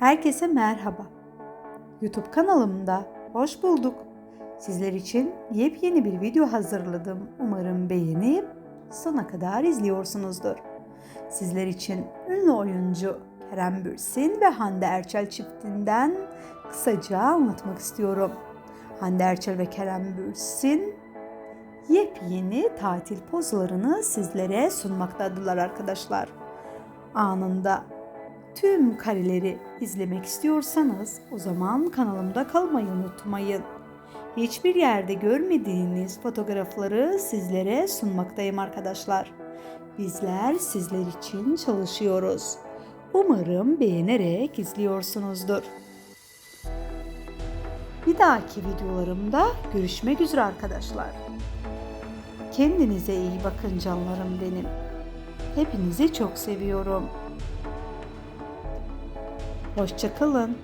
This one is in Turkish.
Herkese merhaba. YouTube kanalımda hoş bulduk. Sizler için yepyeni bir video hazırladım. Umarım beğenip sona kadar izliyorsunuzdur. Sizler için ünlü oyuncu Kerem Bürsin ve Hande Erçel çiftinden kısaca anlatmak istiyorum. Hande Erçel ve Kerem Bürsin yepyeni tatil pozlarını sizlere sunmaktadırlar arkadaşlar. Anında tüm kareleri izlemek istiyorsanız o zaman kanalımda kalmayı unutmayın. Hiçbir yerde görmediğiniz fotoğrafları sizlere sunmaktayım arkadaşlar. Bizler sizler için çalışıyoruz. Umarım beğenerek izliyorsunuzdur. Bir dahaki videolarımda görüşmek üzere arkadaşlar. Kendinize iyi bakın canlarım benim. Hepinizi çok seviyorum. Hoşçakalın.